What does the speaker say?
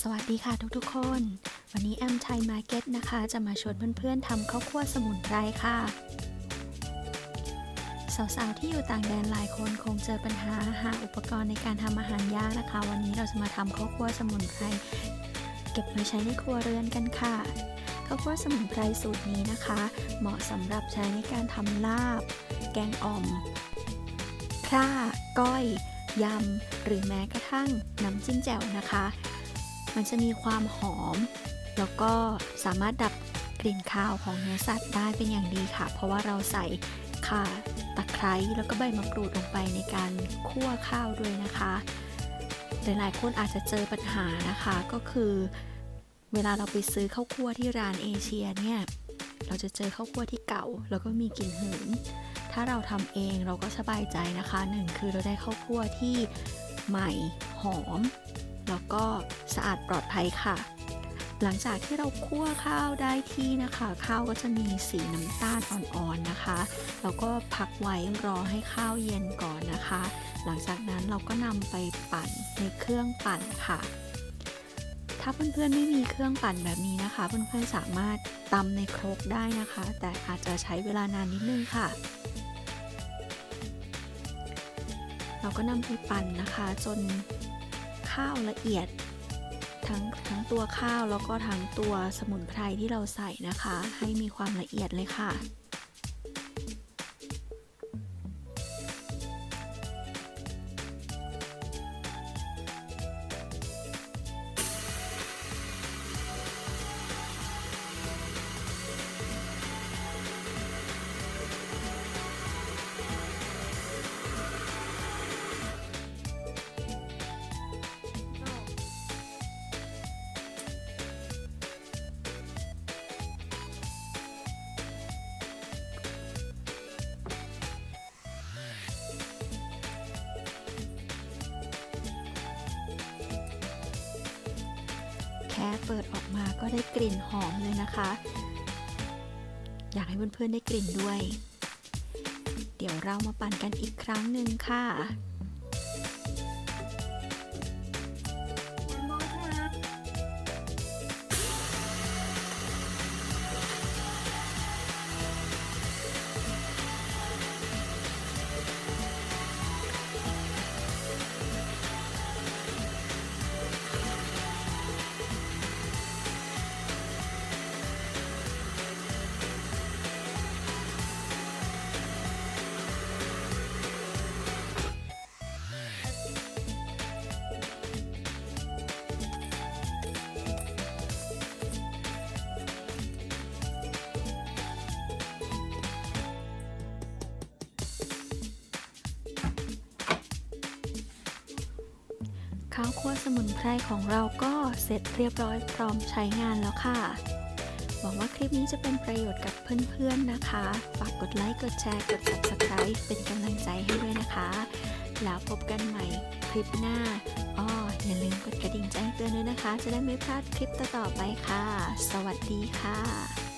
สวัสดีค่ะทุกๆคน วันนี้แอมไทยมาร์เก็ตนะคะ จะมาชวนเพื่อนๆทำข้าวคั่วสมุนไพรค่ะ สาวๆที่อยู่ต่างแดนหลายคนคงเจอปัญหาหาอุปกรณ์ในการทำอาหารยากนะคะ วันนี้เราจะมาทำข้าวคั่วสมุนไพรเก็บไว้ใช้ในครัวเรือนกันค่ะข้าวคั่วสมุนไพรสูตรนี้นะคะ เหมาะสำหรับใช้ในการทำลาบ แกงอ่อมพร่าก้อยยำ หรือแม้กระทั่งน้ำจิ้มแจ่วนะคะ มันจะมีความหอม แล้วก็สามารถดับกลิ่นคาวของเนื้อสัตว์ได้เป็นอย่างดีค่ะ เพราะว่าเราใส่ข่าตะไคร้แล้วก็ใบมะกรูดลงไปในการคั่วข้าวด้วยนะคะ หลายๆคนอาจจะเจอปัญหานะคะก็คือ เวลาเราไปซื้อข้าวคั่วที่ร้านเอเชียเนี่ยเราจะเจอข้าวคั่วที่เก่า แล้วก็มีกลิ่นหืน ถ้าเราทำเองเราก็สบายใจนะคะหนึ่งคือเราได้ข้าวคั่วที่ใหม่หอม แล้วก็สะอาดปลอดภัยค่ะ หลังจากที่เราคั่วข้าวได้ที่นะคะ ข้าวก็จะมีสีน้ำตาลอ่อนๆนะคะ แล้วก็พักไว้รอให้ข้าวเย็นก่อนนะคะ หลังจากนั้นเราก็นำไปปั่นในเครื่องปั่นค่ะถ้าเพื่อนๆไม่มีเครื่องปั่นแบบนี้นะคะ เพื่อนๆสามารถตำในครกได้นะคะ แต่อาจจะใช้เวลานานนิดนึงค่ะ เราก็นำไปปั่นนะคะ จน ข้าวละเอียด ทั้งทั้งตัวข้าวแล้วก็ทั้งตัวสมุนไพรที่เราใส่นะคะ ให้มีความละเอียดเลยค่ะ แค่เปิดออกมาก็ได้กลิ่นหอมเลยนะคะ อยากให้เพื่อนๆได้กลิ่นด้วย เดี๋ยวเรามาปั่นกันอีกครั้งหนึ่งค่ะ ข้าวคั่วสมุนไพรของเราก็เสร็จเรียบร้อยพร้อมใช้งานแล้วค่ะ หวังว่าคลิปนี้จะเป็นประโยชน์กับเพื่อนๆนะคะ ฝากกดไลค์ กดแชร์ กด subscribe เป็นกำลังใจให้ด้วยนะคะ แล้วพบกันใหม่คลิปหน้าอ้ออย่าลืมกดกระดิ่งแจ้งเตือนด้วยนะคะ จะได้ไม่พลาดคลิปต่อๆไปค่ะ สวัสดีค่ะ